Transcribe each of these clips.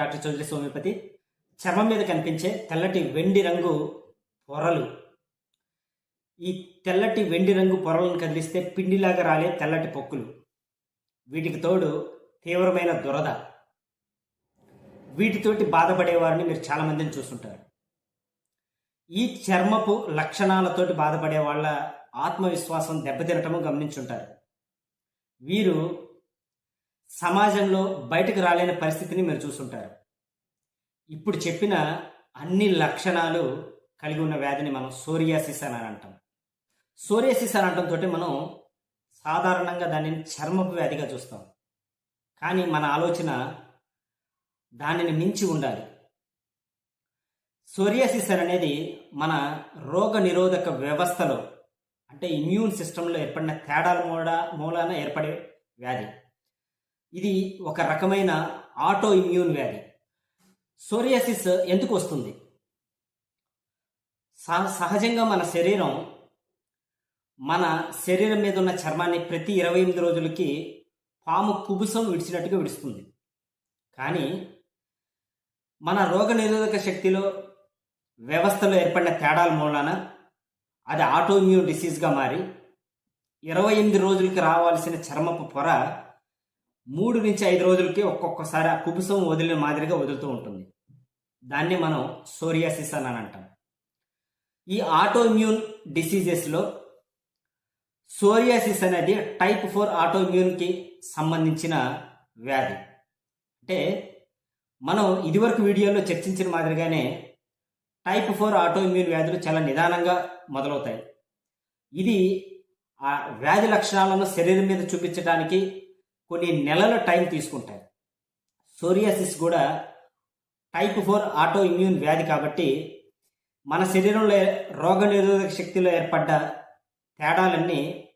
Doctor Chowdary సోమిపతి. చర్మం మీద కనిపించే తెల్లటి వెండి రంగు పొరలు. ఈ తెల్లటి వెండి రంగు పొరలను కదిలిస్తే పిండిలాగా రాలే తెల్లటి పొక్కులు. వీటికి తోడు తీవ్రమైన దురద. వీటితోటి బాధపడేవారిని మీరు చాలామందిని చూస్తుంటారు. ఈ చర్మపు లక్షణాలతోటి బాధపడే వాళ్ళ ఆత్మవిశ్వాసం దెబ్బతినటము గమనించుంటారు. వీరు సమాజంలో బయటకు రాలేని పరిస్థితిని మీరు చూసుంటారు ఇప్పుడు చెప్పిన అన్ని లక్షణాలు కలిగి ఉన్న వ్యాధిని మనం సోరియాసిస్ అని అంటాం. సోరియాసిస్ అని అంటంతో మనం సాధారణంగా దానిని చర్మపు వ్యాధిగా చూస్తాం. కానీ మన ఆలోచన దానిని మించి ఉండాలి. సోరియాసిస్ అనేది మన రోగ నిరోధక వ్యవస్థలో అంటే ఇమ్యూన్ సిస్టంలో ఏర్పడిన తేడాల మూల మూలాన ఏర్పడే వ్యాధి. ఇది ఒక రకమైన ఆటో ఇమ్యూన్ వ్యాధి. సోరియాసిస్ ఎందుకు వస్తుంది? సహజంగా మన శరీరం మన శరీరం మీద ఉన్న చర్మాన్ని ప్రతి ఇరవై ఎనిమిది రోజులకి పాము కుబుసం విడిచినట్టుగా విడుస్తుంది. కానీ మన రోగ నిరోధక శక్తిలో వ్యవస్థలో ఏర్పడిన తేడాల మూలాన అది ఆటోఇమ్యూన్ డిసీజ్గా మారి ఇరవై ఎనిమిది రోజులకి రావాల్సిన చర్మపు పొర మూడు నుంచి ఐదు రోజులకి ఒక్కొక్కసారి ఆ కుబుసం వదిలిన మాదిరిగా వదులుతూ ఉంటుంది. దాన్ని మనం సోరియాసిస్ అని అంటాం. ఈ ఆటోఇమ్యూన్ డిసీజెస్లో సోరియాసిస్ అనేది టైప్ ఫోర్ ఆటోఇమ్యూన్కి సంబంధించిన వ్యాధి. అంటే మనం ఇదివరకు వీడియోలో చర్చించిన మాదిరిగానే టైప్ ఫోర్ ఆటోఇమ్యూన్ వ్యాధులు చాలా నిదానంగా మొదలవుతాయి. ఇది ఆ వ్యాధి లక్షణాలను శరీరం మీద చూపించడానికి కొన్ని నెలల టైం తీసుకుంటాయి. సోరియాసిస్ కూడా టైప్ ఫోర్ ఆటో ఇమ్యూన్ వ్యాధి కాబట్టి మన శరీరంలో రోగ నిరోధక శక్తిలో ఏర్పడ్డ తేడాలన్నీ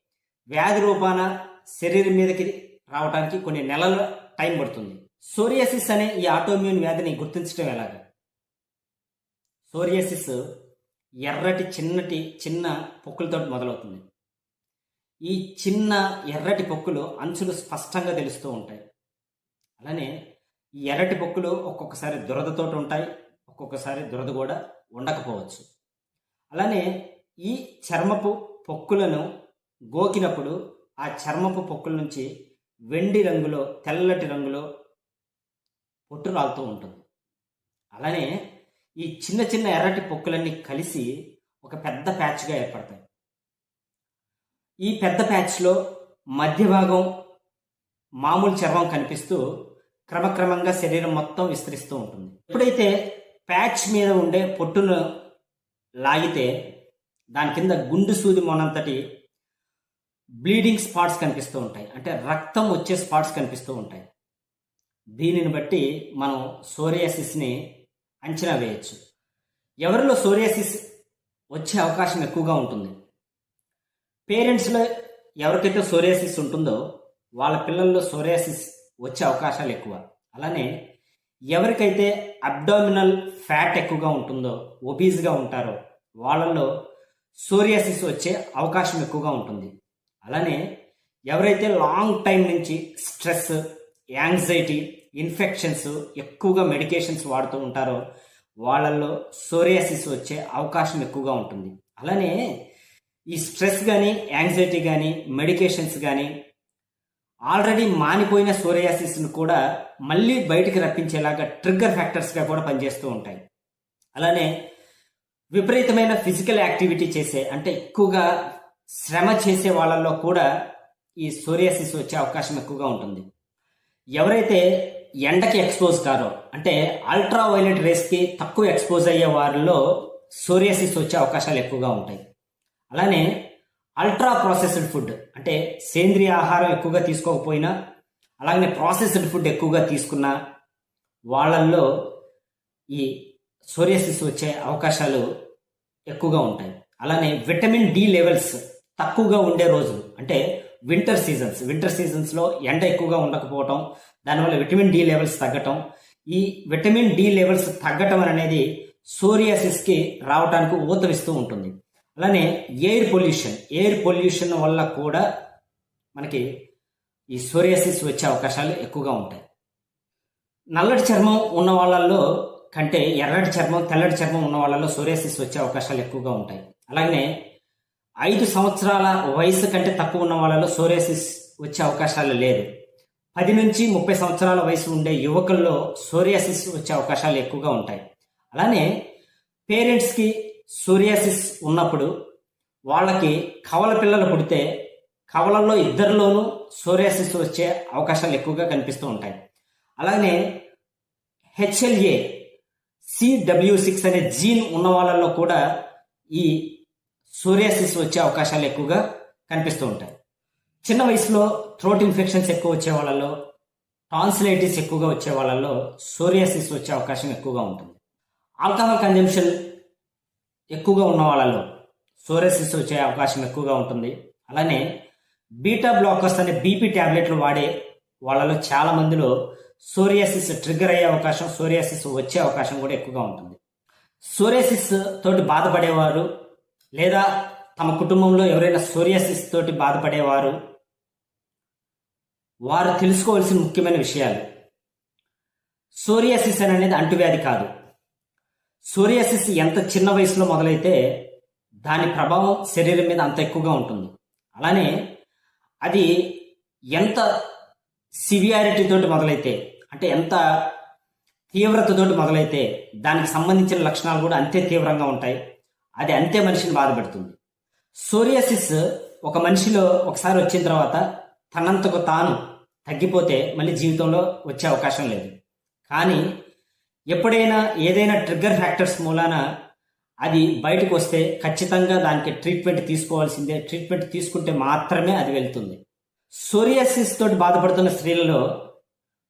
వ్యాధి రూపాన శరీరం మీదకి రావడానికి కొన్ని నెలల టైం పడుతుంది. సోరియాసిస్ అనే ఈ ఆటోమ్యూన్ వ్యాధిని గుర్తించడం ఎలాగా? సోరియాసిస్ ఎర్రటి చిన్నటి చిన్న పొక్కులతో మొదలవుతుంది. ఈ చిన్న ఎర్రటి పొక్కులు అంచులు స్పష్టంగా తెలుస్తూ ఉంటాయి. అలానే ఈ ఎర్రటి పొక్కులు ఒక్కొక్కసారి దురదతో ఉంటాయి ఒక్కొక్కసారి దురద కూడా ఉండకపోవచ్చు. అలానే ఈ చర్మపు పొక్కులను గోకినప్పుడు ఆ చర్మపు పొక్కుల నుంచి వెండి రంగులో తెల్లటి రంగులో పొట్టు రాలుతూ ఉంటుంది. అలానే ఈ చిన్న చిన్న ఎర్రటి పొక్కులన్నీ కలిసి ఒక పెద్ద ప్యాచ్గా ఏర్పడతాయి. ఈ పెద్ద ప్యాచ్లో మధ్య భాగం మామూలు చర్మం కనిపిస్తూ క్రమక్రమంగా శరీరం మొత్తం విస్తరిస్తూ ఉంటుంది. ఎప్పుడైతే ప్యాచ్ మీద ఉండే పొట్టును లాగితే దాని కింద గుండు సూది మొనంతటి బ్లీడింగ్ స్పాట్స్ కనిపిస్తూ ఉంటాయి. అంటే రక్తం వచ్చే స్పాట్స్ కనిపిస్తూ ఉంటాయి. దీనిని బట్టి మనం సోరియాసిస్ని అంచనా వేయచ్చు. ఎవరిలో సోరియాసిస్ వచ్చే అవకాశం ఎక్కువగా ఉంటుంది? పేరెంట్స్లో ఎవరికైతే సోరియాసిస్ ఉంటుందో వాళ్ళ పిల్లల్లో సోరియాసిస్ వచ్చే అవకాశాలు ఎక్కువ. అలానే ఎవరికైతే అబ్డామినల్ ఫ్యాట్ ఎక్కువగా ఉంటుందో ఒబీజ్గా ఉంటారో వాళ్ళల్లో సోరియాసిస్ వచ్చే అవకాశం ఎక్కువగా ఉంటుంది. అలానే ఎవరైతే లాంగ్ టైం నుంచి స్ట్రెస్ యాంగ్జైటీ ఇన్ఫెక్షన్స్ ఎక్కువగా మెడికేషన్స్ వాడుతూ ఉంటారో వాళ్ళల్లో సోరియాసిస్ వచ్చే అవకాశం ఎక్కువగా ఉంటుంది. అలానే ఈ స్ట్రెస్ కానీ యాంగ్జైటీ కానీ మెడికేషన్స్ కానీ ఆల్రెడీ మానిపోయిన సోరియాసిస్ను కూడా మళ్ళీ బయటికి రప్పించేలాగా ట్రిగ్గర్ ఫ్యాక్టర్స్గా కూడా పనిచేస్తూ ఉంటాయి. అలానే విపరీతమైన ఫిజికల్ యాక్టివిటీ చేసే అంటే ఎక్కువగా శ్రమ చేసే వాళ్ళల్లో కూడా ఈ సోరియాసిస్ వచ్చే అవకాశం ఎక్కువగా ఉంటుంది. ఎవరైతే ఎండకి ఎక్స్పోజ్ కారో అంటే అల్ట్రా వైలెట్ రేస్కి తక్కువ ఎక్స్పోజ్ అయ్యే వారిలో సోరియాసిస్ వచ్చే అవకాశాలు ఎక్కువగా ఉంటాయి. అలానే అల్ట్రా ప్రాసెస్డ్ ఫుడ్ అంటే సేంద్రియ ఆహారం ఎక్కువగా తీసుకోకపోయినా అలాగనే ప్రాసెస్డ్ ఫుడ్ ఎక్కువగా తీసుకున్న వాళ్ళల్లో ఈ సోరియాసిస్ వచ్చే అవకాశాలు ఎక్కువగా ఉంటాయి. అలానే విటమిన్ డి లెవెల్స్ తక్కువగా ఉండే రోజులు అంటే వింటర్ సీజన్స్ వింటర్ సీజన్స్లో ఎండ ఎక్కువగా ఉండకపోవటం దానివల్ల విటమిన్ డి లెవెల్స్ తగ్గటం. ఈ విటమిన్ డి లెవెల్స్ తగ్గటం అనేది సోరియాసిస్కి రావడానికి ఊతమిస్తూ ఉంటుంది. అలానే ఎయిర్ పొల్యూషన్ ఎయిర్ పొల్యూషన్ వల్ల కూడా మనకి ఈ సోరియాసిస్ వచ్చే అవకాశాలు ఎక్కువగా ఉంటాయి. నల్లటి చర్మం ఉన్న వాళ్ళల్లో కంటే ఎర్రటి చర్మం తెల్లటి చర్మం ఉన్న వాళ్ళలో సోరియాసిస్ వచ్చే అవకాశాలు ఎక్కువగా ఉంటాయి. అలాగే ఐదు సంవత్సరాల వయసు కంటే తక్కువ ఉన్న వాళ్ళలో సోరియాసిస్ వచ్చే అవకాశాలు లేదు. పది నుంచి ముప్పై సంవత్సరాల వయసు ఉండే యువకుల్లో సోరియాసిస్ వచ్చే అవకాశాలు ఎక్కువగా ఉంటాయి. అలానే పేరెంట్స్కి సూరియాసిస్ ఉన్నప్పుడు వాళ్ళకి కవల పిల్లలు పుడితే కవలల్లో ఇద్దరిలోనూ సోరియాసిస్ వచ్చే అవకాశాలు ఎక్కువగా కనిపిస్తూ ఉంటాయి. అలాగే హెచ్ఎల్ఏ సిడబ్ల్యూ సిక్స్ అనే జీన్ ఉన్న వాళ్ళల్లో కూడా ఈ సోరియాసిస్ వచ్చే అవకాశాలు ఎక్కువగా కనిపిస్తూ ఉంటాయి. చిన్న వయసులో థ్రోట్ ఇన్ఫెక్షన్స్ ఎక్కువ వచ్చే వాళ్ళలో టాన్సిలైటిస్ ఎక్కువగా వచ్చే వాళ్ళలో సోరియాసిస్ వచ్చే అవకాశం ఎక్కువగా ఉంటుంది. ఆల్కహాల్ కన్జంప్షన్ ఎక్కువగా ఉన్న వాళ్ళలో సోరియాసిస్ వచ్చే అవకాశం ఎక్కువగా ఉంటుంది. అలానే బీటా బ్లాకర్స్ అనే బీపీ ట్యాబ్లెట్లు వాడే వాళ్ళలో చాలా మందిలో సోరియాసిస్ ట్రిగ్గర్ అయ్యే అవకాశం సోరియాసిస్ వచ్చే అవకాశం కూడా ఎక్కువగా ఉంటుంది. సోరియాసిస్ తోటి బాధపడేవారు లేదా తమ కుటుంబంలో ఎవరైనా సోరియాసిస్ తోటి బాధపడేవారు వారు తెలుసుకోవాల్సిన ముఖ్యమైన విషయాలు. సోరియాసిస్ అనేది అంటువ్యాధి కాదు. సూర్యాసిస్ ఎంత చిన్న వయసులో మొదలైతే దాని ప్రభావం శరీరం మీద అంత ఎక్కువగా ఉంటుంది. అలానే అది ఎంత సివియారిటీ తోటి మొదలైతే అంటే ఎంత తీవ్రతతోటి మొదలైతే దానికి సంబంధించిన లక్షణాలు కూడా అంతే తీవ్రంగా ఉంటాయి. అది అంతే మనిషిని బాధపెడుతుంది. సోరియాసిస్ ఒక మనిషిలో ఒకసారి వచ్చిన తర్వాత తనంతకు తాను తగ్గిపోతే మళ్ళీ జీవితంలో వచ్చే అవకాశం లేదు. కానీ ఎప్పుడైనా ఏదైనా ట్రిగ్గర్ ఫ్యాక్టర్స్ మూలాన అది బయటకు వస్తే ఖచ్చితంగా దానికి ట్రీట్మెంట్ తీసుకోవాల్సిందే. ట్రీట్మెంట్ తీసుకుంటే మాత్రమే అది వెళ్తుంది. సోరియాసిస్ తోటి బాధపడుతున్న స్త్రీలలో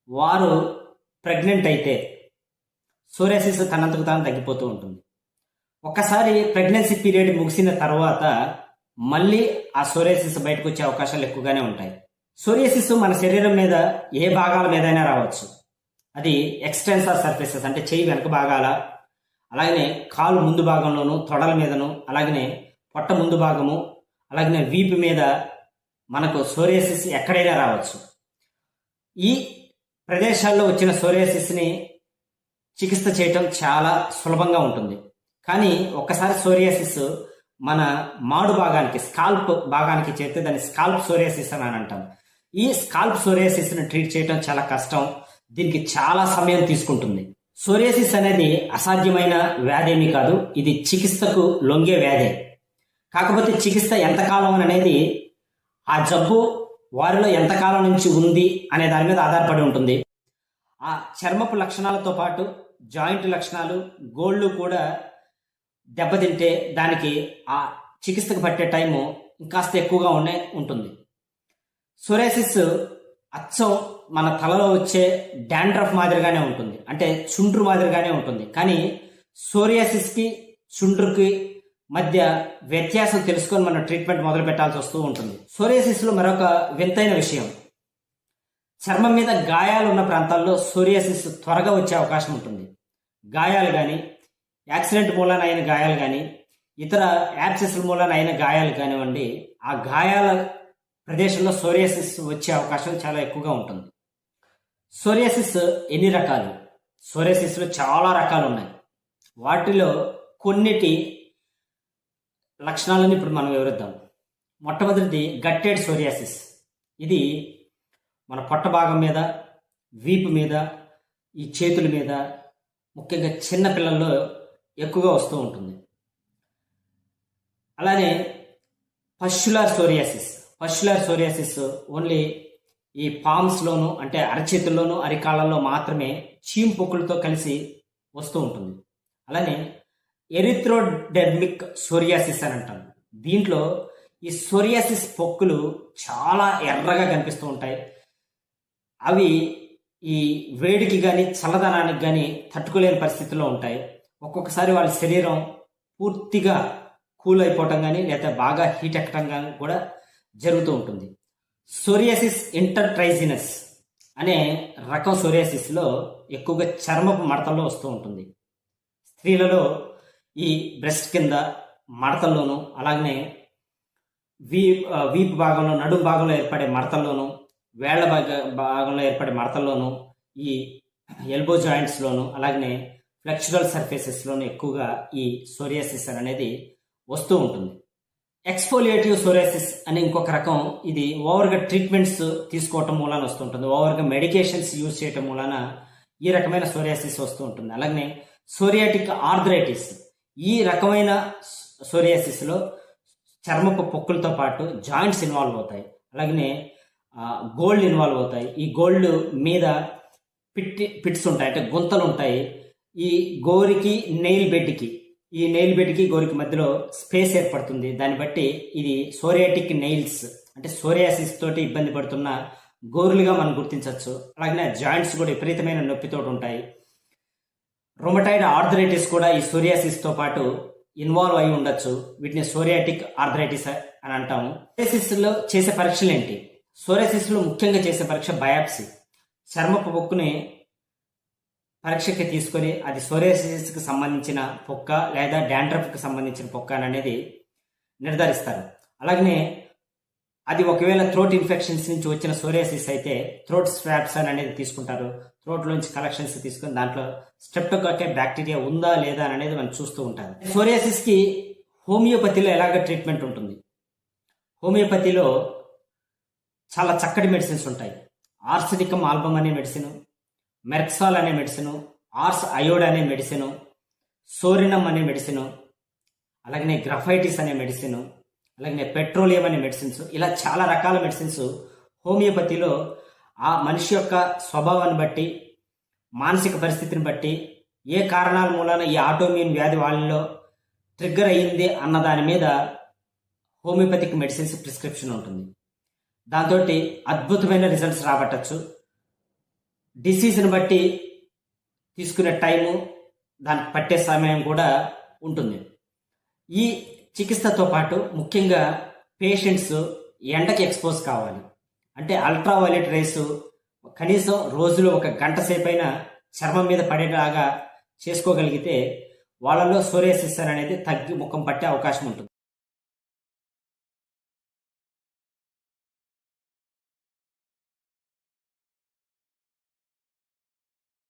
వారు ప్రెగ్నెంట్ అయితే సోరియాసిస్ తనంతకు తాను తగ్గిపోతూ ఉంటుంది. ఒక్కసారి ప్రెగ్నెన్సీ పీరియడ్ ముగిసిన తర్వాత మళ్ళీ ఆ సోరియాసిస్ బయటకు వచ్చే అవకాశాలు ఎక్కువగానే ఉంటాయి. సోరియాసిస్ మన శరీరం మీద ఏ భాగాల మీదైనా రావచ్చు. అది ఎక్స్టెన్సర్ సర్ఫేసెస్ అంటే చేయి వెనక భాగాల అలాగనే కాలు ముందు భాగంలోను తొడల మీదను అలాగనే పొట్ట ముందు భాగము అలాగనే వీపు మీద మనకు సోరియాసిస్ ఎక్కడైనా రావచ్చు. ఈ ప్రదేశాల్లో వచ్చిన సోరియాసిస్ని చికిత్స చేయటం చాలా సులభంగా ఉంటుంది. కానీ ఒక్కసారి సోరియాసిస్ మన మాడు భాగానికి స్కాల్ప్ భాగానికి చేస్తే దాన్ని స్కాల్ప్ సోరియాసిస్ అని అని అంటాం. ఈ స్కాల్ప్ సోరియాసిస్ని ట్రీట్ చేయటం చాలా కష్టం. దీనికి చాలా సమయం తీసుకుంటుంది. సోరియాసిస్ అనేది అసాధ్యమైన వ్యాధి ఏమీ కాదు. ఇది చికిత్సకు లొంగే వ్యాధి. కాకపోతే చికిత్స ఎంతకాలం అనేది ఆ జబ్బు వారిలో ఎంతకాలం నుంచి ఉంది అనే దాని మీద ఆధారపడి ఉంటుంది. ఆ చర్మపు లక్షణాలతో పాటు జాయింట్ లక్షణాలు గోళ్ళు కూడా దెబ్బతింటే దానికి ఆ చికిత్సకు పట్టే టైము ఇంకాస్త ఎక్కువగా ఉండే ఉంటుంది. సోరేసిస్ అచ్చం మన తలలో వచ్చే డాండ్రఫ్ మాదిరిగానే ఉంటుంది. అంటే చుండ్రు మాదిరిగానే ఉంటుంది. కానీ సోరియాసిస్కి చుండ్రుకి మధ్య వ్యత్యాసం తెలుసుకొని మనం ట్రీట్మెంట్ మొదలు పెట్టాల్సి వస్తూ ఉంటుంది. సోరియాసిస్లో మరొక వింతైన విషయం. చర్మం మీద గాయాలు ఉన్న ప్రాంతాల్లో సోరియాసిస్ త్వరగా వచ్చే అవకాశం ఉంటుంది. గాయాలు కానీ యాక్సిడెంట్ మూలాన అయిన గాయాలు కానీ ఇతర యాక్సెస్ల మూలాన అయిన గాయాలు కానివ్వండి ఆ గాయాల ప్రదేశంలో సోరియాసిస్ వచ్చే అవకాశం చాలా ఎక్కువగా ఉంటుంది. సోరియాసిస్ ఎన్ని రకాలు? సోరియాసిస్లో చాలా రకాలు ఉన్నాయి. వాటిలో కొన్నిటి లక్షణాలను ఇప్పుడు మనం వివరిద్దాం. మొట్టమొదటిది గట్టెడ్ సోరియాసిస్. ఇది మన పొట్ట భాగం మీద వీపు మీద ఈ చేతుల మీద ముఖ్యంగా చిన్న పిల్లల్లో ఎక్కువగా వస్తూ ఉంటుంది. అలానే pustular psoriasis. Pustular psoriasis only ఈ పామ్స్లోను అంటే అరచేతుల్లోనూ అరికాళ్ళలో మాత్రమే చీమ్ పొక్కులతో కలిసి వస్తూ ఉంటుంది. అలానే ఎరిథ్రోడెర్మిక్ సోరియాసిస్ అని అంటారు. దీంట్లో ఈ సోరియాసిస్ పొక్కులు చాలా ఎర్రగా కనిపిస్తూ ఉంటాయి. అవి ఈ వేడికి కానీ చల్లదనానికి కానీ తట్టుకోలేని పరిస్థితుల్లో ఉంటాయి. ఒక్కొక్కసారి వాళ్ళ శరీరం పూర్తిగా కూల్ అయిపోవటం కానీ లేదా బాగా హీట్ ఎక్కడం కానీ కూడా జరుగుతూ ఉంటుంది. సోరియాసిస్ ఇంటర్ట్రైజినస్ అనే రకం సోరియాసిస్లో ఎక్కువగా చర్మపు మడతల్లో వస్తూ ఉంటుంది. స్త్రీలలో ఈ బ్రెస్ట్ కింద మడతల్లోనూ అలాగనే వీ వీపు భాగంలో నడుం భాగంలో ఏర్పడే మడతల్లోనూ వేళ్ళ భాగ భాగంలో ఏర్పడే మడతల్లోనూ ఈ ఎల్బో జాయింట్స్లోనూ అలాగనే ఫ్లెక్చురల్ సర్ఫేసెస్లోనూ ఎక్కువగా ఈ సోరియాసిస్ అనేది వస్తూ ఉంటుంది. ఎక్స్ఫోలియేటివ్ సోరియాసిస్ అనే ఇంకొక రకం. ఇది ఓవర్గా ట్రీట్మెంట్స్ తీసుకోవటం మూలాన వస్తుంటుంది. ఓవర్గా మెడికేషన్స్ యూజ్ చేయటం మూలాన ఈ రకమైన సోరియాసిస్ వస్తూ ఉంటుంది అలాగనే సోరియాటిక్ ఆర్థరైటిస్ ఈ రకమైన సోరియాసిస్లో చర్మపు పొక్కులతో పాటు జాయింట్స్ ఇన్వాల్వ్ అవుతాయి. అలాగనే గోల్డ్ ఇన్వాల్వ్ అవుతాయి. ఈ గోల్డ్ మీద పిట్టి పిట్స్ ఉంటాయి. అంటే గుంతలు ఉంటాయి. ఈ గోరికి నెయిల్ బెడ్కి ఈ నెయిల్ బెడ్కి గోరికి మధ్యలో స్పేస్ ఏర్పడుతుంది. దాన్ని బట్టి ఇది సోరియాటిక్ నెయిల్స్ అంటే సోరియాసిస్ తోటి ఇబ్బంది పడుతున్న గోరులుగా మనం గుర్తించవచ్చు. అలాగే జాయింట్స్ కూడా విపరీతమైన నొప్పితో ఉంటాయి. రొమటైడ్ ఆర్థరైటిస్ కూడా ఈ సోరియాసిస్తో పాటు ఇన్వాల్వ్ అయి ఉండొచ్చు. వీటిని సోరియాటిక్ ఆర్థరైటిస్ అని అంటాము. సోరియాసిస్లో చేసే పరీక్షలు ఏంటి? సోరియాసిస్లో ముఖ్యంగా చేసే పరీక్ష బయాప్సీ చర్మపు బొక్కుని పరీక్షకి తీసుకొని అది సోరియాసిస్కి సంబంధించిన పొక్క లేదా డాండ్రఫ్కి సంబంధించిన పొక్క అని అనేది నిర్ధారిస్తారు. అలాగనే అది ఒకవేళ థ్రోట్ ఇన్ఫెక్షన్స్ నుంచి వచ్చిన సోరియాసిస్ అయితే థ్రోట్ స్వాబ్స్ అని అనేది తీసుకుంటారు. థ్రోట్ నుంచి కలెక్షన్స్ తీసుకొని దాంట్లో స్ట్రెప్టోకాకే బ్యాక్టీరియా ఉందా లేదా అని అనేది మనం చూస్తూ ఉంటారు. సోరియాసిస్కి హోమియోపతిలో ఎలాగ ట్రీట్మెంట్ ఉంటుంది? హోమియోపతిలో చాలా చక్కటి మెడిసిన్స్ ఉంటాయి. ఆర్సిడికమ్ ఆల్బమ్ అనే మెడిసిన్ మెర్క్సాల్ అనే మెడిసిన్ ఆర్స్ అయోడ్ అనే మెడిసిన్ సోరినమ్ అనే మెడిసిన్ అలాగనే గ్రఫైటిస్ అనే మెడిసిన్ అలాగనే పెట్రోలియం అనే మెడిసిన్స్ ఇలా చాలా రకాల మెడిసిన్స్ హోమియోపతిలో ఆ మనిషి యొక్క స్వభావాన్ని బట్టి మానసిక పరిస్థితిని బట్టి ఏ కారణాల మూలాన ఈ ఆటోమ్యూన్ వ్యాధి వాళ్ళలో ట్రిగ్గర్ అయ్యింది అన్న దాని మీద హోమియోపతిక్ మెడిసిన్స్ ప్రిస్క్రిప్షన్ ఉంటుంది. దాంతో అద్భుతమైన రిజల్ట్స్ రాబట్టచ్చు. డిసీజ్ని బట్టి తీసుకునే టైము దానికి పట్టే సమయం కూడా ఉంటుంది. ఈ చికిత్సతో పాటు ముఖ్యంగా పేషెంట్స్ ఎండకి ఎక్స్పోజ్ కావాలి. అంటే అల్ట్రా వైలెట్ రేసు కనీసం రోజులో ఒక గంట సేపైనా చర్మం మీద పడేలాగా చేసుకోగలిగితే వాళ్ళలో సోరియాసిస్ అనేది తగ్గి ముఖం పట్టే అవకాశం ఉంటుంది.